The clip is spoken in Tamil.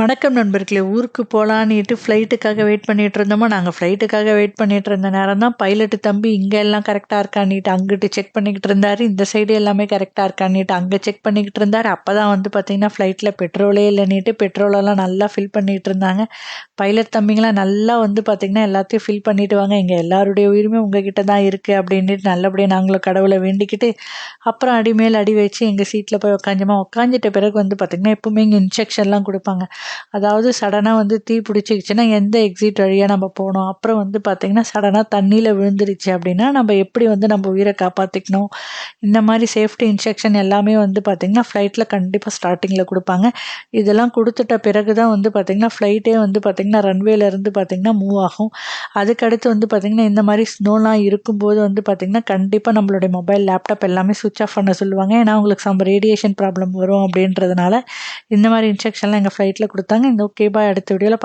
வணக்கம் நண்பர்களே ஊருக்கு போகலான்னுட்டு ஃப்ளைட்டுக்காக வெயிட் பண்ணிட்டு இருந்தோமா? நாங்கள் ஃப்ளைட்டுக்காக வெயிட் பண்ணிட்டு இருந்த நேரம் தான் பைலட்டு தம்பி இங்கே எல்லாம் கரெக்டாக இருக்கான்னுட்டு அங்கிட்டு செக் பண்ணிக்கிட்டு இருந்தார். இந்த சைடு எல்லாமே கரெக்டாக இருக்கான்னுட்டு அங்கே செக் பண்ணிக்கிட்டு இருந்தார். அப்போ தான் வந்து பார்த்திங்கன்னா ஃப்ளைட்டில் பெட்ரோலே இல்லைன்னுட்டு பெட்ரோலெல்லாம் நல்லா ஃபில் பண்ணிகிட்டு இருந்தாங்க. பைலட் தம்பிங்களாம் நல்லா வந்து பார்த்திங்கன்னா எல்லாத்தையும் ஃபில் பண்ணிட்டு வாங்க. எங்கள் எல்லாருடைய உயிருமே உங்ககிட்ட தான் இருக்குது அப்படின்ட்டு நல்லபடியாக நாங்களும் கடவுளை வேண்டிக்கிட்டு அப்புறம் அடி மேல் அடி வச்சு எங்கள் சீட்டில் போய் உக்காஞ்சோமா? உக்காஞ்சிட்ட பிறகு வந்து பார்த்திங்கன்னா எப்பவுமே இங்கே இன்ஜெக்ஷன்லாம் கொடுப்பாங்க. அதாவது சடனாக வந்து தீ பிடிச்சிக்கிச்சுன்னா எந்த எக்ஸிட் வழியாக நம்ம போகணும்? அப்புறம் வந்து பார்த்திங்கன்னா சடனாக தண்ணியில் விழுந்துருச்சு அப்படின்னா நம்ம எப்படி வந்து நம்ம உயிரை காப்பாற்றிக்கணும் இந்த மாதிரி சேஃப்டி இன்ஸ்ட்ரக்ஷன் எல்லாமே வந்து பார்த்திங்கன்னா ஃப்ளைட்டில் கண்டிப்பாக ஸ்டார்டிங்கில் கொடுப்பாங்க. இதெல்லாம் கொடுத்துட்ட பிறகு தான் வந்து பார்த்திங்கன்னா ஃப்ளைட்டே வந்து பார்த்திங்கன்னா ரன்வேலேருந்து பார்த்திங்கன்னா மூவ் ஆகும். அதுக்கடுத்து வந்து பார்த்திங்கன்னா இந்த மாதிரி ஸ்னோலாம் இருக்கும்போது வந்து பார்த்திங்கன்னா கண்டிப்பாக நம்மளுடைய மொபைல் லேப்டாப் எல்லாமே சுவிட்ச் ஆஃப் பண்ண சொல்லுவாங்க. ஏன்னா அவங்களுக்கு சம் ரேடியேஷன் ப்ராப்ளம் வரும் அப்படின்றதுனால இந்த மாதிரி இன்ஸ்ட்ரக்ஷன்லாம் எங்கள் ஃப்ளைட்டில் கொடுத்தாங்க. இந்த ஓகே பாய் அடுத்த வீடியோவில்